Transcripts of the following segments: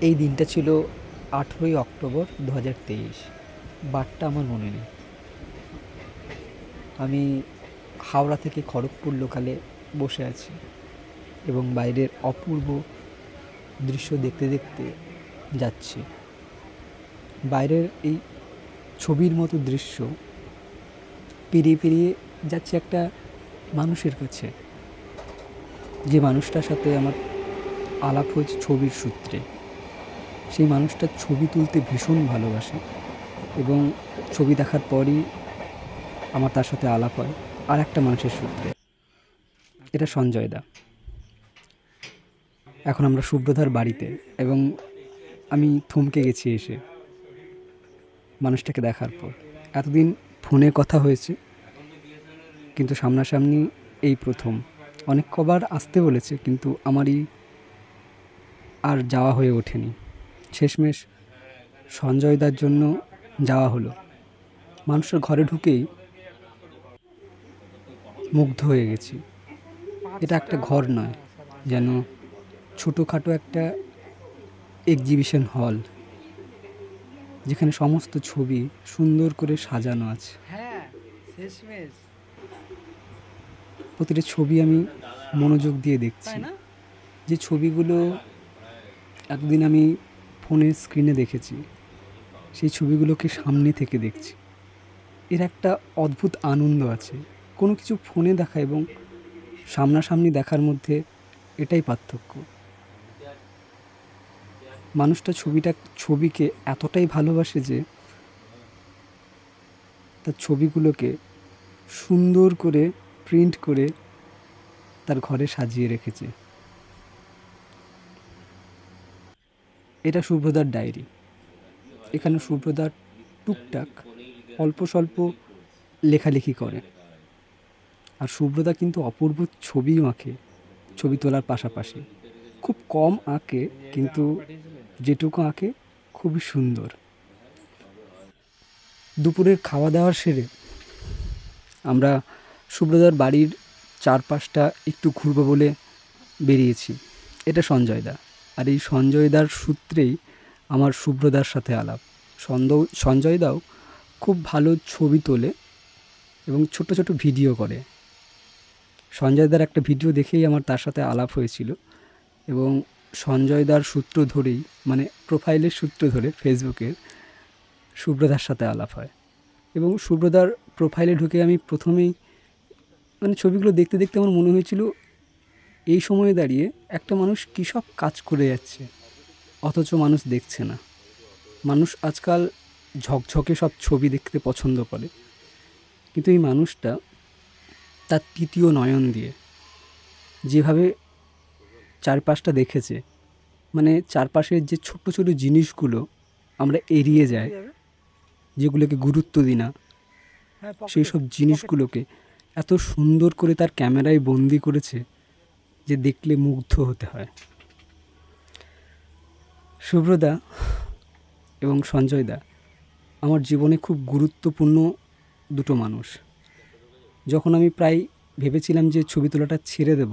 এই দিনটা ছিল আঠেরোই অক্টোবর দু হাজার তেইশ। বারটা আমার মনে নেই। আমি হাওড়া থেকে খড়গপুর লোকালে বসে আছি এবং বাইরের অপূর্ব দৃশ্য দেখতে দেখতে যাচ্ছি। বাইরের এই ছবির মতো দৃশ্য পেরিয়ে পেরিয়ে যাচ্ছে একটা মানুষের কাছে। যে মানুষটার সাথে আমার আলাপ হয়েছে ছবির সূত্রে। সেই মানুষটার ছবি তুলতে ভীষণ ভালোবাসে এবং ছবি দেখার পরই আমার তার সাথে আলাপ হয় আর একটা মানুষের সূত্রে। এটা সঞ্জয় দা। এখন আমরা সুব্রতার বাড়িতে এবং আমি থমকে গেছি এসে মানুষটাকে দেখার পর। এতদিন ফোনে কথা হয়েছে, কিন্তু সামনাসামনি এই প্রথম। অনেক কবার আসতে বলেছে, কিন্তু আমারই আর যাওয়া হয়ে ওঠেনি। শেষমেশ সঞ্জয়দার জন্য যাওয়া হলো। মানুষের ঘরে ঢুকেই মুগ্ধ হয়ে গেছি। এটা একটা ঘর নয় যেন ছোটোখাটো একটা এক্সিবিশন হল যেখানে সমস্ত ছবি সুন্দর করে সাজানো আছে। হ্যাঁ প্রতিটা ছবি আমি মনোযোগ দিয়ে দেখছি। যে ছবিগুলো এতদিন আমি ফোনের স্ক্রিনে দেখেছি। সেই ছবিগুলোকে সামনে থেকে দেখছি। এর একটা অদ্ভুত আনন্দ আছে। কোনো কিছু ফোনে দেখা এবং সামনাসামনি দেখার মধ্যে এটাই পার্থক্য। মানুষটা ছবিটা, ছবিকে এতটাই ভালোবাসে যে তার ছবিগুলোকে সুন্দর করে প্রিন্ট করে তার ঘরে সাজিয়ে রেখেছে। এটা শুভ্রদার ডায়েরি। এখানে শুভ্রদার টুকটাক অল্প স্বল্প লেখালেখি করে। আর শুভ্রদা কিন্তু অপূর্ব ছবিও আঁকে, ছবি তোলার পাশাপাশি। খুব কম আঁকে, কিন্তু যেটুকু আঁকে, খুবই সুন্দর। দুপুরের খাওয়া দাওয়ার সেরে আমরা সুব্রতার বাড়ির চারপাশটা একটু ঘুরবো বলে বেরিয়েছি। এটা সঞ্জয়দা আর এই সঞ্জয়দার সূত্রেই আমার সুব্রতার সাথে আলাপ। সঞ্জয় দাও খুব ভালো ছবি তোলে এবং ছোট ছোট ভিডিও করে। সঞ্জয় সঞ্জয়দার একটা ভিডিও দেখেই আমার তার সাথে আলাপ হয়েছিল এবং সঞ্জয়দার সূত্র ধরেই মানে প্রোফাইলের সূত্র ধরে ফেসবুকের সুব্রতার সাথে আলাপ হয়। এবং সুব্রতার প্রোফাইলে ঢুকে আমি প্রথমেই মানে ছবিগুলো দেখতে দেখতে আমার মনে হয়েছিল এই সময়ে দাঁড়িয়ে একটা মানুষ কী সব কাজ করে যাচ্ছে অথচ মানুষ দেখছে না। মানুষ আজকাল ঝকঝকে সব ছবি দেখতে পছন্দ করে। কিন্তু এই মানুষটা তার তৃতীয় নয়ন দিয়ে যেভাবে চারপাশটা দেখেছে মানে চারপাশের যে ছোট্ট ছোট জিনিসগুলো আমরা এড়িয়ে যাই যেগুলোকে গুরুত্ব দিই না হ্যাঁ সেই সব জিনিসগুলোকে এত সুন্দর করে তার ক্যামেরায় বন্দি করেছে যে দেখলে মুগ্ধ হতে হয়। শুভ্রদা এবং সঞ্জয়দা আমার জীবনে খুব গুরুত্বপূর্ণ দুটো মানুষ। যখন আমি প্রায় ভেবেছিলাম যে ছবি তোলাটা ছেড়ে দেব,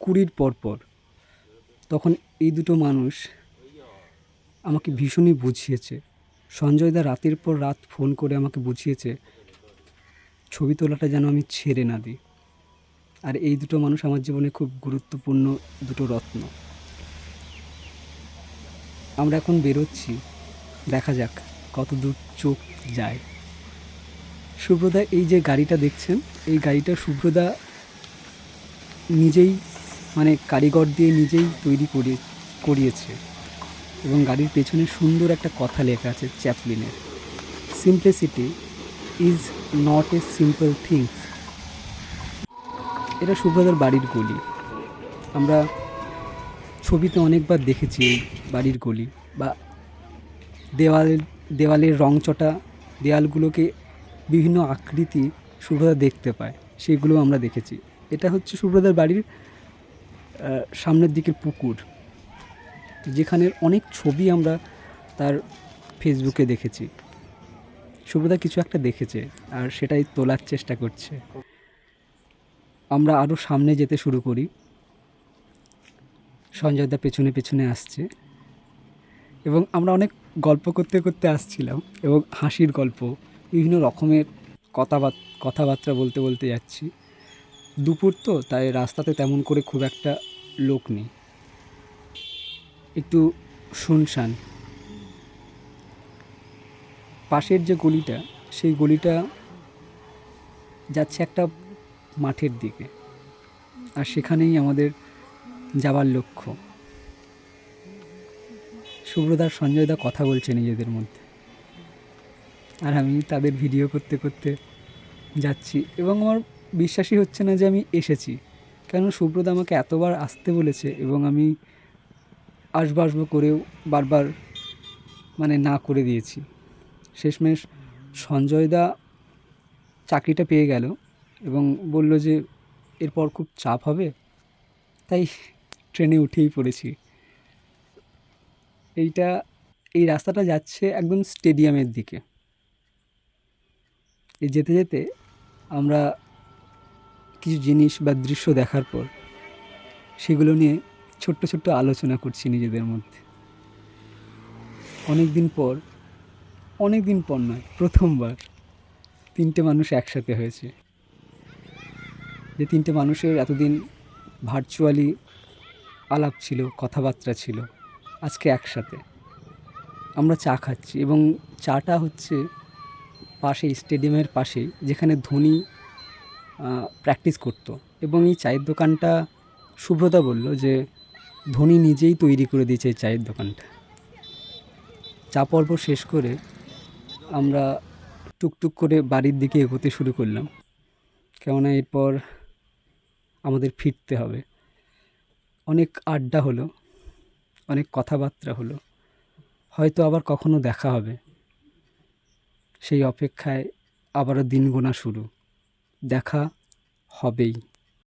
কুড়ির পর পর, তখন এই দুটো মানুষ আমাকে ভীষণই বুঝিয়েছে। সঞ্জয়দা রাতের পর রাত ফোন করে আমাকে বুঝিয়েছে, ছবি তোলাটা যেন আমি ছেড়ে না দিই। আর এই দুটো মানুষ আমার জীবনে খুব গুরুত্বপূর্ণ দুটো রত্ন। আমরা এখন বেরোচ্ছি। দেখা যাক কত দূর চোখ যায়। সুব্রদা, এই যে গাড়িটা দেখছেন, এই গাড়িটা সুব্রদা নিজেই মানে কারিগর দিয়ে নিজেই তৈরি করে করিয়েছে। এবং গাড়ির পেছনে সুন্দর একটা কথা লেখা আছে চ্যাপলিনের। Simplicity is not a simple things এটা সুব্রতার বাড়ির গলি। আমরা ছবিতে অনেকবার দেখেছি এই বাড়ির গলি বা দেওয়ালের দেওয়ালের রংচটা, দেওয়ালগুলোকে বিভিন্ন আকৃতি সুব্রতা দেখতে পায় সেগুলো আমরা দেখেছি। এটা হচ্ছে সুব্রতার বাড়ির সামনের দিকের পুকুর, যেখানে অনেক ছবি আমরা তার ফেসবুকে দেখেছি। সুব্রতা কিছু একটা দেখেছে আর সেটাই তোলার চেষ্টা করছে। আমরা আরও সামনে যেতে শুরু করি। সঞ্জয়দা পেছনে পেছনে আসছে। এবং আমরা অনেক গল্প করতে করতে আসছিলাম এবং হাসির গল্প, বিভিন্ন রকমের কথাবার্তা কথাবার্তা বলতে বলতে যাচ্ছি। দুপুর তো, তাই রাস্তাতে তেমন করে খুব একটা লোক নেই। একটু শুনশান। পাশের যে গলিটা, সেই গলিটা যাচ্ছে একটা মাঠের দিকে। আর সেখানেই আমাদের যাওয়ার লক্ষ্য। শুভ্রদার সঞ্জয়দা কথা বলছে নিজেদের মধ্যে। আর আমি তাদের ভিডিও করতে করতে যাচ্ছি। এবং আমার বিশ্বাসই হচ্ছে না যে আমি এসেছি। কেন সুব্রত আমাকে এতবার আসতে বলেছে এবং আমি আসব আসব করেও বারবার মানে না করে দিয়েছি। শেষমেশ সঞ্জয়দা চাকরিটা পেয়ে গেল। এবং বলল যে, এরপর খুব চাপ হবে, তাই ট্রেনে উঠেই পড়েছি। এইটা, এই রাস্তাটা যাচ্ছে একদম স্টেডিয়ামের দিকে। এই যেতে যেতে আমরা কিছু জিনিস বা দৃশ্য দেখার পর, সেগুলো নিয়ে ছোট্ট ছোট্ট আলোচনা করছি নিজেদের মধ্যে। অনেক দিন পর অনেক দিন পর নয়, প্রথমবার তিনটে মানুষ একসাথে হয়েছে। যে তিনটে মানুষের এতদিন ভার্চুয়ালি আলাপ ছিল, কথাবার্তা ছিল, আজকে একসাথে। আমরা চা খাচ্ছি এবং চাটা হচ্ছে পাশেই স্টেডিয়ামের পাশেই যেখানে ধোনি প্র্যাকটিস করতো। এবং এই চায়ের দোকানটা শুভ্রতা বলল যে, ধোনি নিজেই তৈরি করে দিয়েছে এই চায়ের দোকানটা। চা পর্ব শেষ করে আমরা টুকটুক করে বাড়ির দিকে এগোতে শুরু করলাম। কেননা এরপর আমাদের ফিরতে হবে। অনেক আড্ডা হলো, অনেক কথাবার্তা হলো। হয়তো আবার কখনো দেখা হবে। সেই অপেক্ষায় আবারও দিন গোনা শুরু। দেখা হবেই।